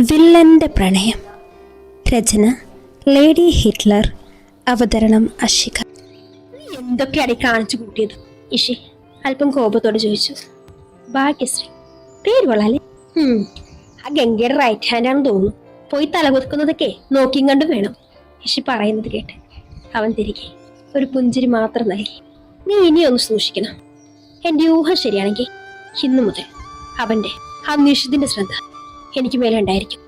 വില്ലന്റെ പ്രണയം. രചന lady Hitler. അവതരണം അഷിക എന്തൊക്കെയാണ് കാണിച്ചു കൂട്ടിയത്? ഇഷി അല്പം കോപത്തോടെ ചോദിച്ചു. ഭാഗ്യശ്രീ പേര് കൊള്ളാലേ ആ ഗംഗയുടെ റൈറ്റ് ഹാൻഡ് ആണെന്ന് തോന്നുന്നു. പോയി തലകുത്തുന്നതൊക്കെ നോക്കിയും കണ്ടു വേണം. ഇഷി പറയുന്നത് കേട്ട് അവൻ തിരികെ ഒരു പുഞ്ചിരി മാത്രം നൽകി. നീ ഇനി ഒന്ന് സൂക്ഷിക്കണം. എന്റെ ഊഹം ശരിയാണെങ്കിൽ ഇന്നു മുതൽ അവന്റെ ആ നിഷിദിന്റെ ശ്രദ്ധ എനിക്ക് മേലെ ഉണ്ടായിരിക്കും.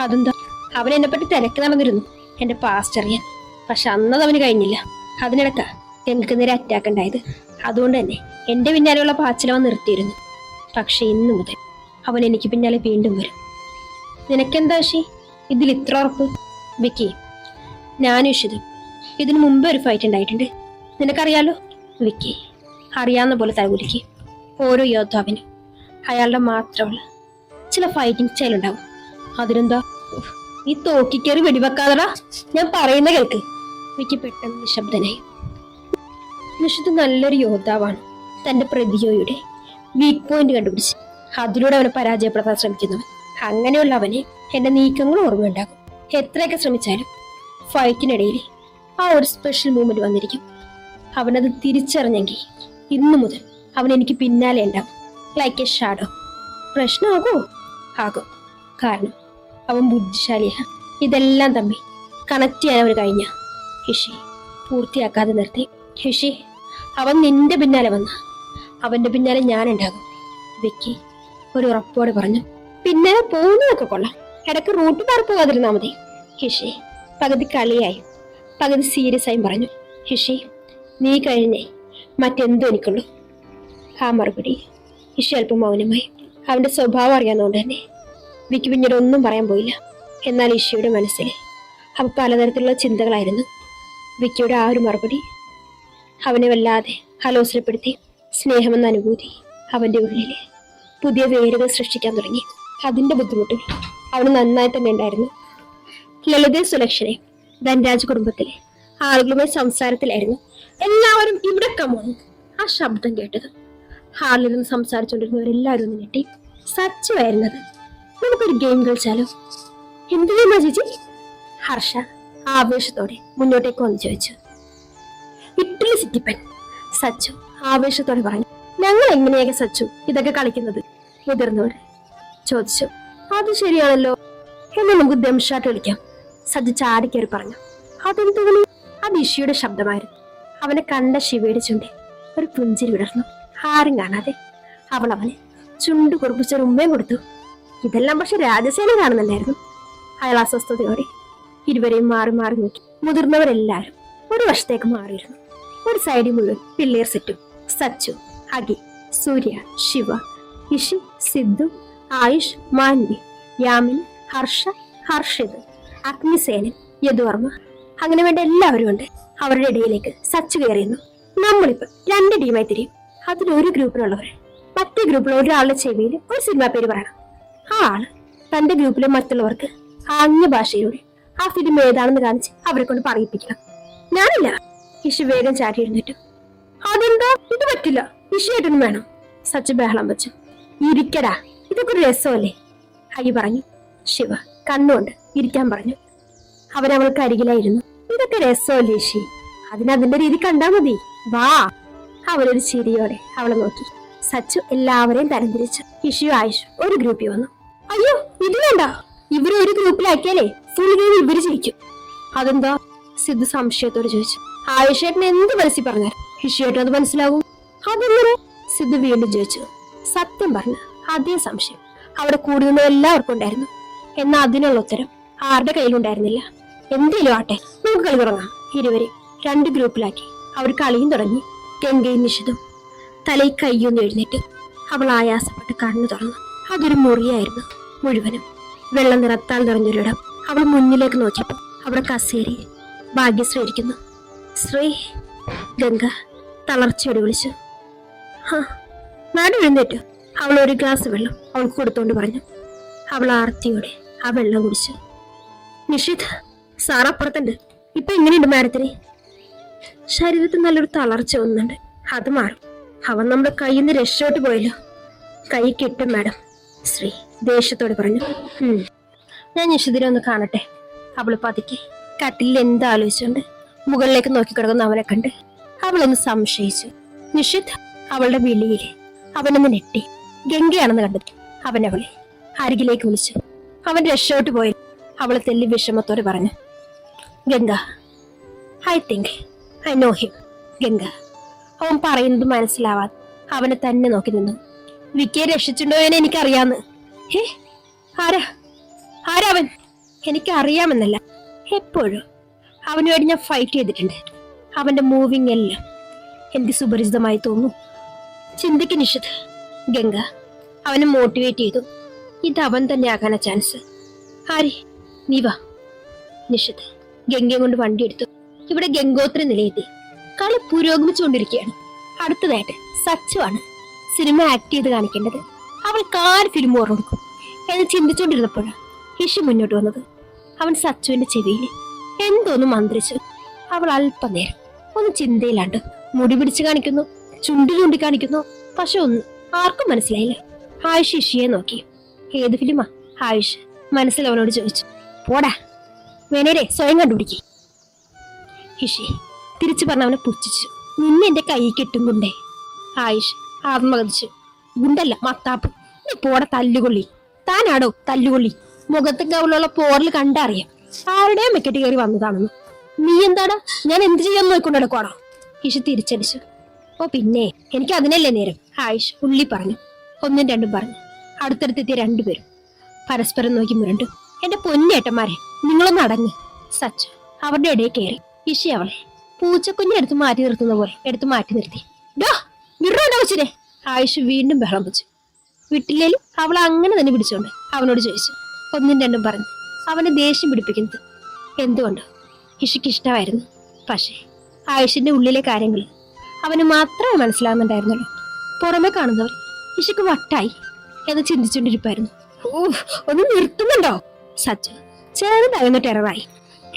അതെന്താ? അവൻ എന്നെ പറ്റി തിരക്കണമെന്നിരുന്നു. എന്റെ പാസ്റ്റ് അറിയാൻ പക്ഷെ അന്നത് അവന് കഴിഞ്ഞില്ല. അതിനിടക്ക എനിക്ക് നേരെ അറ്റാക്ക് ഉണ്ടായത്. അതുകൊണ്ട് തന്നെ എന്റെ പിന്നാലെയുള്ള പാച്ചിലവൻ നിർത്തിയിരുന്നു. പക്ഷെ ഇന്നു മുതൽ അവൻ എനിക്ക് പിന്നാലെ വീണ്ടും വരും. നിനക്കെന്താ ഷി ഇതിൽ ഇത്ര ഉറപ്പ്? വിക്കി ഞാനും ഇഷിതും ഇതിനു മുമ്പേ ഒരു ഫൈറ്റ് ഉണ്ടായിട്ടുണ്ട്. നിനക്കറിയാലോ? വിക്കി അറിയാവുന്ന പോലെ തലകുലിക്ക്. ഓരോ യോദ്ധാവിനും അയാളുടെ മാത്രമുള്ള ചില ഫൈറ്റിംഗ് സ്റ്റൈൽ ഉണ്ടാവും. അതിനെന്താ? ഈ തോക്കിക്കേറി വെടിവെക്കാതടാ ഞാൻ പറയുന്ന കേൾക്ക്. എനിക്ക് പെട്ടെന്ന് നിശബ്ദനായി. നിഷിത് നല്ലൊരു യോദ്ധാവാണ്. തന്റെ പ്രതിയോയുടെ വീക്ക് പോയിന്റ് കണ്ടുപിടിച്ച്. അതിലൂടെ അവനെ പരാജയപ്പെടുത്താൻ ശ്രമിക്കുന്നവൻ. അങ്ങനെയുള്ള അവനെ എന്റെ നീക്കങ്ങൾ ഓർമ്മയുണ്ടാകും. എത്രയൊക്കെ ശ്രമിച്ചാലും ഫൈറ്റിനിടയിൽ ആ ഒരു സ്പെഷ്യൽ മൂമെന്റ് വന്നിരിക്കും. അവനത് തിരിച്ചറിഞ്ഞെങ്കിൽ ഇന്നു മുതൽ അവൻ എനിക്ക് പിന്നാലെ ഉണ്ടാവും. ലൈക്ക് എ ഷാഡോ പ്രശ്നമാകോ. ആകും കാരണം അവൻ ബുദ്ധിശാലിയാണ്. ഇതെല്ലാം തമ്മിൽ കണക്ട് ചെയ്യാൻ അവർ കഴിഞ്ഞ ഹിഷി പൂർത്തിയാക്കാതെ നിർത്തി. ഹിഷി അവൻ നിന്റെ പിന്നാലെ വന്ന. അവന്റെ പിന്നാലെ ഞാനുണ്ടാകും വിക്കി ഒരു ഉറപ്പോടെ പറഞ്ഞു പിന്നാലെ പോകുന്നതൊക്കെ കൊള്ളാം. ഇടയ്ക്ക് റൂട്ട് മാറി പോകാതിരുന്നാ മതി. ഹിഷി പകുതി കളിയായി പകുതി സീരിയസ് ആയും പറഞ്ഞു ഹിഷി നീ കഴിഞ്ഞേ. മറ്റെന്തോ എനിക്കുള്ളൂ. ആ മറുപടി ഹിഷി അല്പം മൗനമായി. അവന്റെ സ്വഭാവം അറിയാവുന്നതുകൊണ്ട് തന്നെ വിക്കി പിന്നീട് ഒന്നും പറയാൻ പോയില്ല. എന്നാൽ ഈശോയുടെ മനസ്സിൽ അവ പലതരത്തിലുള്ള ചിന്തകളായിരുന്നു. വിക്കിയുടെ ആ ഒരു മറുപടി അവനെ വല്ലാതെ അലോസരപ്പെടുത്തി സ്നേഹമെന്ന അനുഭൂതി അവന്റെ ഉള്ളിൽ പുതിയ വേരുകൾ സൃഷ്ടിക്കാൻ തുടങ്ങി. അതിന്റെ ബുദ്ധിമുട്ട് അവന് നന്നായി തന്നെ ഉണ്ടായിരുന്നു. ലളിത സുലക്ഷനെ ധനരാജ് കുടുംബത്തിലെ ആളുകളുമായി സംസാരത്തിലായിരുന്നു. എല്ലാവരും ഇവിടെ കമോണു ആ ശബ്ദം കേട്ടത്. ഹാളിൽ നിന്ന് സംസാരിച്ചുകൊണ്ടിരുന്നവരെല്ലാവരും ഒന്ന് ഞെട്ടി. സച്ചുവായിരുന്നത് നമുക്കൊരു ഗെയിം കളിച്ചാലോ? എന്ത് ചെയ്യുന്ന ചേച്ചി? ഹർഷ ആവേശത്തോടെ മുന്നോട്ടേക്ക് വന്ന് ചോദിച്ചു. ഇറ്റലി സിറ്റിപ്പൻ സച്ചു ആവേശത്തോടെ പറഞ്ഞു ഞങ്ങൾ എങ്ങനെയൊക്കെ സച്ചു ഇതൊക്കെ കളിക്കുന്നത്? മുതിർന്നവർ ചോദിച്ചു അത് ശരിയാണല്ലോ. എന്നാൽ നമുക്ക് ദംഷാട്ട് കളിക്കാം. സജ്ജു ചാടിക്കയറി പറഞ്ഞു അതെന്ത് തോന്നി അത് ഇഷിയുടെ ശബ്ദമായിരുന്നു. അവനെ കണ്ട ശിവയുടെ ചുണ്ടി ഒരു പുഞ്ചിരി വിടർന്നു. ആരും കാണാതെ അവൾ അവന് ചുണ്ടു കുറിപ്പിച്ചൊരു ഉമ്മയും കൊടുത്തു. ഇതെല്ലാം പക്ഷെ രാജസേന കാണുന്നുണ്ടായിരുന്നു അയാൾ അസ്വസ്ഥതയോടെ ഇരുവരെയും മാറി മാറി നോക്കി. മുതിർന്നവരെല്ലാരും ഒരു വശത്തേക്ക് മാറിയിരുന്നു. ഒരു സൈഡിൽ മുഴുവൻ പിള്ളേർ സെറ്റും. സച്ചു അഗി സൂര്യ ശിവ ഇഷി സിദ്ധു ആയുഷ് മാൻവി യാമിൻ ഹർഷ ഹർഷിത് അഗ്നിസേനൻ യദുവർമ്മ. അങ്ങനെ വേണ്ട എല്ലാവരും ഉണ്ട് അവരുടെ ഇടയിലേക്ക് സച്ചു കയറിയുന്നു നമ്മളിപ്പോ രണ്ട് ടീമായി തിരിയും. അതിൽ ഒരു ഗ്രൂപ്പിലുള്ളവർ മറ്റേ ഗ്രൂപ്പിലെ ഒരാളുടെ ചെവിയിൽ ഒരു സിനിമ പേര് പറയണം. ആ ആൾ തന്റെ ഗ്രൂപ്പിലെ മറ്റുള്ളവർക്ക് ആംഗ്യ ഭാഷയിലൂടെ ആ ഫിലിം ഏതാണെന്ന് കാണിച്ച് അവരെ കൊണ്ട് പറയിപ്പിക്കണം. ഞാനില്ല. ഇഷു വേഗം ചാടി എഴുന്നേറ്റു. അതെന്താ? ഇത് പറ്റില്ല. ഇഷയേട്ടനും വേണം. സച്ച് ബഹളം വെച്ചു. ഇരിക്കടാ. ഇതൊക്കെ ഒരു രസമല്ലേ? ഹരി പറഞ്ഞു. ശിവ കണ്ണുകൊണ്ട് ഇരിക്കാൻ പറഞ്ഞു. അവരവൾക്ക് അരികിലായിരുന്നു. ഇതൊക്കെ രസമല്ലേ ഇഷി അതിനതിന്റെ രീതി കണ്ടാ മതി. വാ. അവരൊരു ചിരിയോടെ അവളെ നോക്കി. സച്ചു എല്ലാവരെയും തരംതിരിച്ചു. ഇഷു ആയുഷ് ഒരു ഗ്രൂപ്പിൽ വന്നു. അയ്യോ ഇത് വേണ്ട. ഇവരെ ഒരു ഗ്രൂപ്പിലാക്കിയാലേ ഫുൾ ഗെയിം ഇവർ ജയിക്കും. അതെന്താ? സിദ്ധു സംശയത്തോട് ചോദിച്ചു. ആയുഷേട്ടൻ എന്ത് മനസ്സിൽ പറഞ്ഞാൽ ഹിഷിയേട്ടൻ അത് മനസ്സിലാവും അതെങ്ങനെ സിദ്ധു വീണ്ടും ചോദിച്ചു. സത്യം പറഞ്ഞു അതേ സംശയം. അവിടെ കൂടുതലും എല്ലാവർക്കും ഉണ്ടായിരുന്നു. എന്നാൽ അതിനുള്ള ഉത്തരം? ആരുടെ കയ്യിലുണ്ടായിരുന്നില്ല എന്തേലും ആട്ടെ നമുക്ക് കളി തുടങ്ങാം. ഇരുവരെ രണ്ട് ഗ്രൂപ്പിലാക്കി. അവർ കളിയും തുടങ്ങി. ഗംഗയും നിഷിതും തലയിൽ കയ്യൊന്ന് എഴുന്നേറ്റ് അവൾ ആയാസപ്പെട്ട് കണ്ണു തുറന്നു. അതൊരു മുറിയായിരുന്നു മുഴുവനും. വെള്ളം നിറത്താൽ നിറഞ്ഞൊരിടം അവൾ മുന്നിലേക്ക് നോക്കിയപ്പോൾ അവിടെ കസേരി ഭാഗ്യശ്രീ ഇരിക്കുന്നു. ശ്രീ ഗംഗ തളർച്ചയോടെ വിളിച്ചു. ഹാ നാട് എഴുന്നേറ്റു. അവൾ ഒരു ഗ്ലാസ് വെള്ളം അവൾക്ക് കൊടുത്തോണ്ട് പറഞ്ഞു. അവൾ ആർത്തിയോടെ ആ വെള്ളം കുടിച്ചു. നിഷിത് സാറപ്പുറത്തുണ്ട് ഇപ്പൊ എങ്ങനെയുണ്ട് മാഡത്തിന്? ശരീരത്തിൽ നല്ലൊരു തളർച്ച ഒന്നുണ്ട് അത് മാറും. അവൻ നമ്മുടെ കയ്യിൽ നിന്ന് രക്ഷോട്ട് പോയല്ലോ. കൈ കിട്ടും മാഡം. ശ്രീ ദേഷ്യത്തോട് പറഞ്ഞു. ഞാൻ യശുദിനെ ഒന്ന് കാണട്ടെ. അവൾ പതുക്കെ കട്ടിലിൽ എന്താ ആലോചിച്ചുകൊണ്ട് മുകളിലേക്ക് നോക്കിക്കിടക്കുന്ന അവനെ കണ്ട് അവളൊന്ന് സംശയിച്ചു. നിഷിദ് അവളുടെ വിളിയിൽ അവനൊന്ന് നെട്ടി ഗംഗയാണെന്ന് കണ്ടത് അവൻ അവളെ അരികിലേക്ക് വിളിച്ചു. അവൻ രക്ഷോട്ട് പോയി. അവളെ തെല്ലി വിഷമത്തോടെ പറഞ്ഞു. Ganga I think I know him Ganga. അവൻ പറയുന്നത് മനസ്സിലാവാതെ അവനെ തന്നെ നോക്കി നിന്നു. വിക്കിയെ രക്ഷിച്ചിട്ടുണ്ടോ എന്ന് എനിക്കറിയാന്ന്. ഹേ ആരാ? ആരാ അവൻ? എനിക്കറിയാമെന്നല്ല. എപ്പോഴും അവനുമായിട്ട് ഞാൻ ഫൈറ്റ് ചെയ്തിട്ടുണ്ട്. അവന്റെ മൂവിങ് എല്ലാം എനിക്ക് സുപരിചിതമായി തോന്നും ചിന്തിക്ക് നിഷിത് ഗംഗ. അവനെ മോട്ടിവേറ്റ് ചെയ്തു. ഇത് അവൻ തന്നെ ആകാനാ ചാൻസ് ആരി? നീ വാ. നിഷിത് ഗംഗയെ കൊണ്ട് വണ്ടി എടുത്തു. ഇവിടെ ഗംഗോത്രി നിലയെത്തി കളി പുരോഗമിച്ചുകൊണ്ടിരിക്കുകയാണ്. അടുത്തതായിട്ട് സച്ചുവാണ് സിനിമ ആക്ട് ചെയ്ത് കാണിക്കേണ്ടത്. അവൾ കാർ ഫിലിം ഓർമ്മ എന്ന് ചിന്തിച്ചുകൊണ്ടിരുന്നപ്പോഴാണ് ഹിഷി മുന്നോട്ട് വന്നത്. അവൻ സച്ചുവിന്റെ ചെവിയിൽ എന്തോന്ന് മന്ത്രിച്ചു. അവൾ അല്പനേരം ഒന്ന് ചിന്തയിലാണ്ട് മുടി പിടിച്ച് കാണിക്കുന്നു ചുണ്ടി ചൂണ്ടി കാണിക്കുന്നു. പക്ഷെ ഒന്ന് ആർക്കും മനസ്സിലായില്ല. ആയുഷ് ഇഷിയെ നോക്കി. ഏത് ഫിലിമാ? ആയുഷ് മനസ്സിൽ അവനോട് ചോദിച്ചു. പോടാ. വേനേരെ സ്വയം കണ്ടുപിടിക്കേ. ഹിഷി തിരിച്ചു പറഞ്ഞ അവനെ പുച്ഛിച്ചു. നിന്നെ എന്റെ കൈ കെട്ടും ഗുണ്ടേ. ആയിഷ് ആത്മകഥിച്ചു ഗുണ്ടല്ല മത്താപ്പ്. നീ പോടെ തല്ലുകൊള്ളി. താനാടോ തല്ലുകൊള്ളി? മുഖത്ത് കൗളുള്ള പോറിൽ കണ്ടറിയാം. ആരുടെയും മെക്കറ്റ് കയറി വന്നതാണെന്ന്. നീ എന്താടാ? ഞാൻ എന്ത് ചെയ്യാൻ നോക്കൊണ്ട് എടുക്കുവാണോ ഹിഷി തിരിച്ചടിച്ചു. ഓ പിന്നെ എനിക്ക് അതിനല്ലേ നേരം. ആയിഷ് ഉള്ളി പറഞ്ഞു. ഒന്നും രണ്ടും പറഞ്ഞു. അടുത്തടുത്തെത്തിയ രണ്ടുപേരും പരസ്പരം നോക്കി മുരണ്ടു. എന്റെ പൊന്നേട്ടന്മാരെ നിങ്ങളൊന്ന് അടങ്ങ്. സച്ച് അവരുടെ ഇടയിൽ കയറി. ഇഷി അവളെ പൂച്ചക്കുഞ്ഞെ എടുത്ത് മാറ്റി നിർത്തുന്ന പോലെ എടുത്ത് മാറ്റി നിർത്തി. ഡോ വിടറോണ്ട കൊച്ചിനെ. ആയുഷ് വീണ്ടും ബഹളം വെച്ചു. വിട്ടില്ലേലും അവൾ അങ്ങനെ തന്നെ പിടിച്ചോണ്ട് അവനോട് ചോദിച്ചു. ഒന്നും രണ്ടും പറഞ്ഞു. അവനെ ദേഷ്യം പിടിപ്പിക്കുന്നത് എന്തുകൊണ്ട്? ഇഷയ്ക്ക് ഇഷ്ടമായിരുന്നു. പക്ഷേ ആയുഷിന്റെ ഉള്ളിലെ കാര്യങ്ങൾ അവന് മാത്രമേ മനസ്സിലാകുന്നുണ്ടായിരുന്നുള്ളൂ പുറമെ കാണുന്നവർ ഇഷയ്ക്ക് വട്ടായി എന്ന് ചിന്തിച്ചുകൊണ്ടിരിപ്പായിരുന്നു. ഓ ഒന്ന് നിർത്തുന്നുണ്ടോ? സച്ചു ചെറുതായിരുന്നു ടെററായി.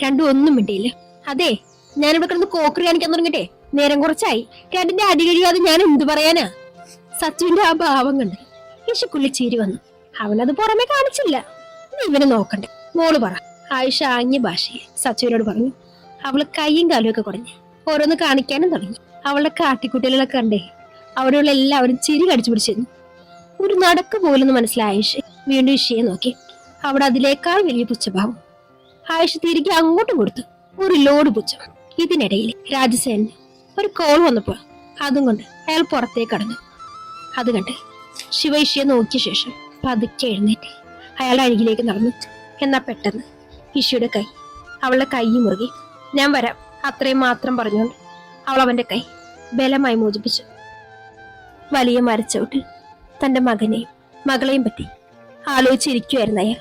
രണ്ടും ഒന്നും മിണ്ടിയില്ല. അതെ ഞാനിവിടെ കിടന്ന് കോക്കറി കാണിക്കാൻ തുടങ്ങിട്ടെ നേരം കുറച്ചായി. കേട്ടിന്റെ അടി കഴിയാതെ ഞാൻ എന്തു പറയാനാ? സച്ചുവിന്റെ ആ ഭാവം കണ്ട് യശുക്കുള്ളി ചീരി വന്നു. അവനത് പുറമെ കാണിച്ചില്ല. ഇവനെ നോക്കണ്ടേ. മോൾ പറ. ആയിഷ ആംഗ്യ ഭാഷയിൽ സച്ചുവിനോട് പറഞ്ഞു. അവൾ കൈയും കാലും ഒക്കെ കുറഞ്ഞ് ഓരോന്ന് കാണിക്കാനും തുടങ്ങി. അവളുടെ കാട്ടിക്കുട്ടികളൊക്കെ കണ്ടേ അവിടെയുള്ള എല്ലാവരും ചിരി കടിച്ചു പിടിച്ചിരുന്നു ഒരു നടക്ക് പോലെന്ന് മനസ്സിലായ വീണ്ടും ഇഷയെ നോക്കി. അവിടെ അതിലേക്കാൾ വലിയ പുച്ഛഭാവം. ആയിഷ തിരികെ അങ്ങോട്ടും കൊടുത്തു. ഒരു ലോഡ് പുച്ഛം. ഇതിനിടയിൽ രാജസേനന് ഒരു കോൾ വന്നപ്പോൾ അതും കൊണ്ട് അയാൾ പുറത്തേക്ക് കടന്നു. അത് കണ്ട് ശിവൈഷിയെ നോക്കിയ ശേഷം പതുക്കെ എഴുന്നേറ്റ് അയാൾ അരികിലേക്ക് നടന്നു. എന്നാ പെട്ടെന്ന് ഇഷിയുടെ കൈ അവളുടെ കൈ മുറുകി ഞാൻ വരാം അത്രയും മാത്രം പറഞ്ഞുകൊണ്ട് അവൾ അവന്റെ കൈ ബലമായി മോചിപ്പിച്ചു. വലിയ മരച്ചവിട്ട് തന്റെ മകനെയും മകളെയും പറ്റി ആലോചിച്ചിരിക്കുമായിരുന്നു അയാൾ.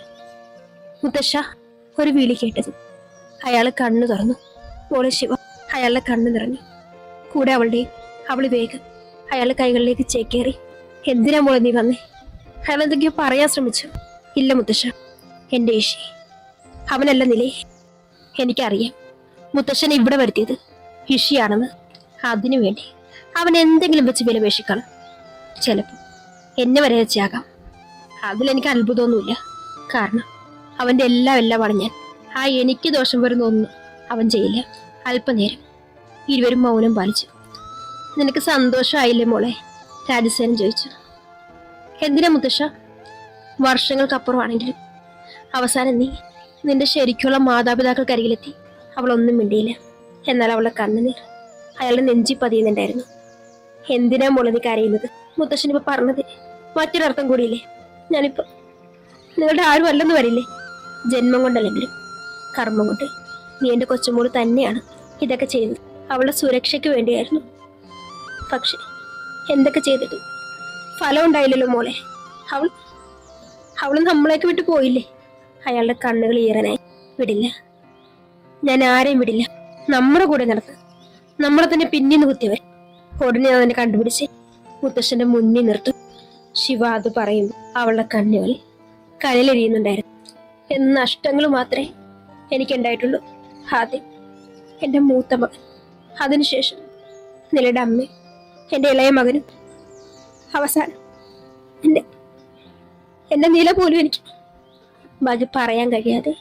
മുത്തശ്ശ ഒരു വിളി കേട്ടത് അയാൾ കണ്ണു തുറന്നു. മോളെ ശിവ അയാളുടെ കണ്ണു നിറഞ്ഞു. കൂടെ അവളുടെയും അവൾ വേഗം അയാളുടെ കൈകളിലേക്ക് ചേക്കേറി. എന്തിനാ മോളെ നീ വന്നേ? അയാൾ എന്തൊക്കെയോ പറയാൻ ശ്രമിച്ചു. ഇല്ല മുത്തശ്ശ എന്റെ ഏഷി അവനല്ല നിലേ. എനിക്കറിയാം മുത്തശ്ശനെ ഇവിടെ വരുത്തിയത് ഇഷിയാണെന്ന് അതിനു വേണ്ടി അവൻ എന്തെങ്കിലും വെച്ച് വിലപേക്ഷിക്കണം. ചിലപ്പോൾ എന്നെ വരെ വെച്ചാകാം. അതിലെനിക്ക് അത്ഭുതമൊന്നുമില്ല. കാരണം അവന്റെ എല്ലാം എല്ലാമാണ് ഞാൻ. ആ എനിക്ക് ദോഷം വരുന്ന ഒന്നും അവൻ ചെയ്യില്ല. അല്പനേരം. ഇരുവരും മൗനം പാലിച്ചു. നിനക്ക് സന്തോഷമായില്ലേ മോളെ? രാജസേനൻ ചോദിച്ചു. എന്തിനാ മുത്തശ്ശ? വർഷങ്ങൾക്കപ്പുറമാണെങ്കിലും. അവസാനം നീ നിന്റെ ശരിക്കുള്ള മാതാപിതാക്കൾക്കരികിലെത്തി. അവളൊന്നും മിണ്ടിയില്ല. എന്നാൽ അവളെ കണ്ണുനീർ അയാളുടെ നെഞ്ചി പതിയുന്നുണ്ടായിരുന്നു. എന്തിനാ മോളെ നീ കരയുന്നത്? മുത്തശ്ശനിപ്പോ പറഞ്ഞത് മറ്റൊരർത്ഥം കൂടിയില്ലേ? ഞാനിപ്പോ നിങ്ങളുടെ ആരും അല്ലെന്ന് വരില്ലേ? ജന്മം കൊണ്ടല്ലെങ്കിലും. കർമ്മം കൊണ്ട്. നീ എന്റെ കൊച്ചുമോൾ തന്നെയാണ് ഇതൊക്കെ ചെയ്യുന്നത്. അവളുടെ സുരക്ഷയ്ക്ക് വേണ്ടിയായിരുന്നു. പക്ഷെ എന്തൊക്കെ ചെയ്തിട്ട് ഫലം ഉണ്ടായില്ലല്ലോ മോളെ. അവൾ അവൾ നമ്മളെയൊക്കെ വിട്ടു പോയില്ലേ? അയാളുടെ കണ്ണുകൾ ഈറനായി. വിടില്ല. ഞാൻ ആരെയും വിടില്ല. നമ്മുടെ കൂടെ നടന്ന് നമ്മളെ തന്നെ പിന്നീന്ന് കുത്തിയവൻ ഉടനെ അവനെ കണ്ടുപിടിച്ച് മുത്തശ്ശന്റെ മുന്നിൽ നിർത്തും. ശിവ അത് പറയും അവളുടെ കണ്ണുകൾ കനലെരിയുന്നുണ്ടായിരുന്നു. എന്ന് നഷ്ടങ്ങൾ മാത്രമേ എനിക്കുണ്ടായിട്ടുള്ളൂ. ആദ്യം എന്റെ മൂത്ത മകൻ അതിനുശേഷം നിലയുടെ അമ്മയും എന്റെ ഇളയ മകനും അവസാനം എന്റെ എന്റെ നില പോലും എനിക്ക് ബാക്കി പറയാൻ കഴിയാതെ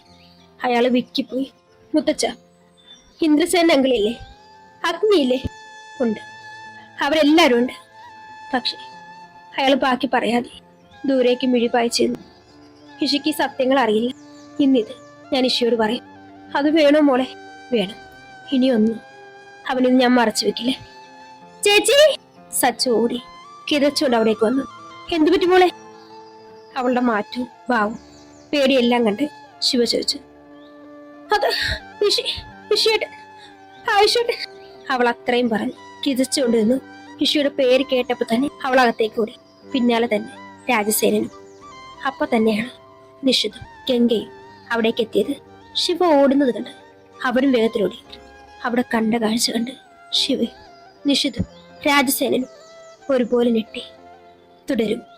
അയാൾ വിക്കിപ്പോയി. മുത്തച്ച ഇന്ദ്രസേന അങ്കിളില്ലേ? അഗ്നിയില്ലേ? ഉണ്ട്. അവരെല്ലാവരും ഉണ്ട്. പക്ഷേ അയാൾ ബാക്കി പറയാതെ ദൂരേക്ക് മിഴി പായിച്ചിരുന്നു ഇഷയ്ക്ക് ഈ സത്യങ്ങൾ അറിയില്ല. ഇന്നിത് ഞാൻ ഇഷിയോട് പറയും അത് വേണോ മോളെ? വേണം. ഇനിയൊന്നും. അവനിത് ഞാൻ മറച്ചു വെക്കില്ലേ? ചേച്ചി! സച്ചു ഓടി കിതച്ചുകൊണ്ട് അവിടേക്ക് വന്നു. എന്തു പറ്റി മോളെ? അവളുടെ മാറ്റവും ഭാവവും പേടിയെല്ലാം കണ്ട് ശിവ ചോദിച്ചു അത് ഇഷി ഇഷിയുടെ ആവശ്യമായിട്ട് അവൾ അത്രയും പറഞ്ഞു. കിതച്ചുകൊണ്ട് നിന്നു. ഇഷിയുടെ പേര് കേട്ടപ്പോൾ തന്നെ അവൾ അകത്തേക്ക് ഓടി. പിന്നാലെ തന്നെ രാജസേനനും. അപ്പൊ തന്നെയാണ് നിഷിതും ഗംഗയും. അവിടേക്ക് എത്തിയത് ശിവ ഓടുന്നത് കണ്ട് അവരും വേഗത്തിലോടി. അവിടെ കണ്ട കാഴ്ച കണ്ട് ശിവ നിഷിതും രാജസേനനും ഒരുപോലെ ഞെട്ടി. തുടരും.